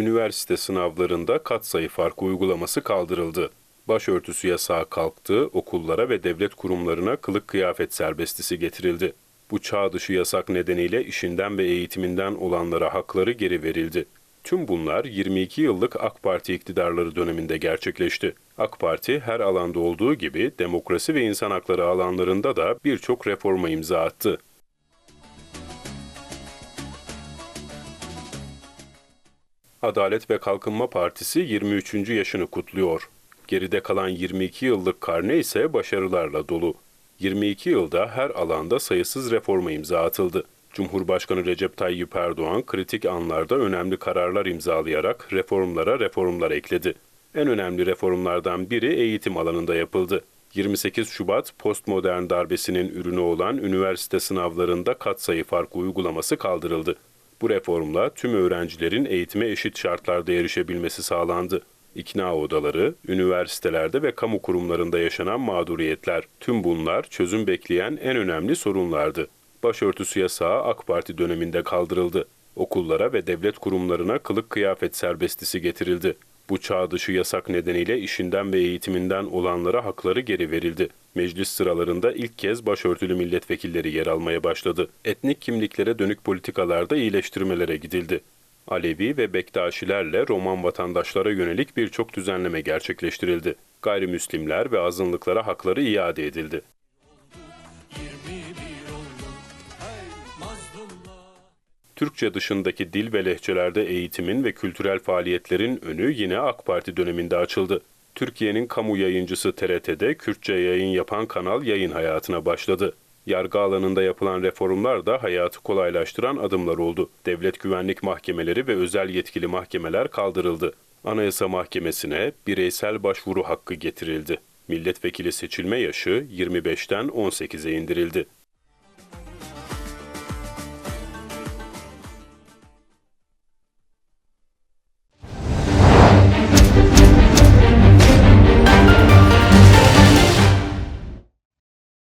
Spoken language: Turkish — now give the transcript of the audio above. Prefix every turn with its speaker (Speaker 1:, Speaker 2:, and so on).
Speaker 1: Üniversite sınavlarında katsayı farkı uygulaması kaldırıldı. Başörtüsü yasağı kalktı, okullara ve devlet kurumlarına kılık kıyafet serbestisi getirildi. Bu çağ dışı yasak nedeniyle işinden ve eğitiminden olanlara hakları geri verildi. Tüm bunlar 22 yıllık AK Parti iktidarları döneminde gerçekleşti. AK Parti her alanda olduğu gibi demokrasi ve insan hakları alanlarında da birçok reforma imza attı. Adalet ve Kalkınma Partisi 23. yaşını kutluyor. Geride kalan 22 yıllık karne ise başarılarla dolu. 22 yılda her alanda sayısız reforma imza atıldı. Cumhurbaşkanı Recep Tayyip Erdoğan kritik anlarda önemli kararlar imzalayarak reformlara reformlar ekledi. En önemli reformlardan biri eğitim alanında yapıldı. 28 Şubat postmodern darbesinin ürünü olan üniversite sınavlarında katsayı farkı uygulaması kaldırıldı. Bu reformla tüm öğrencilerin eğitime eşit şartlarda erişebilmesi sağlandı. İkna odaları, üniversitelerde ve kamu kurumlarında yaşanan mağduriyetler, tüm bunlar çözüm bekleyen en önemli sorunlardı. Başörtüsü yasağı AK Parti döneminde kaldırıldı. Okullara ve devlet kurumlarına kılık kıyafet serbestisi getirildi. Bu çağ dışı yasak nedeniyle işinden ve eğitiminden olanlara hakları geri verildi. Meclis sıralarında ilk kez başörtülü milletvekilleri yer almaya başladı. Etnik kimliklere dönük politikalarda iyileştirmelere gidildi. Alevi ve Bektaşilerle Roman vatandaşlara yönelik birçok düzenleme gerçekleştirildi. Gayrimüslimler ve azınlıklara hakları iade edildi. Türkçe dışındaki dil ve lehçelerde eğitimin ve kültürel faaliyetlerin önü yine AK Parti döneminde açıldı. Türkiye'nin kamu yayıncısı TRT'de Kürtçe yayın yapan kanal yayın hayatına başladı. Yargı alanında yapılan reformlar da hayatı kolaylaştıran adımlar oldu. Devlet güvenlik mahkemeleri ve özel yetkili mahkemeler kaldırıldı. Anayasa Mahkemesi'ne bireysel başvuru hakkı getirildi. Milletvekili seçilme yaşı 25'ten 18'e indirildi.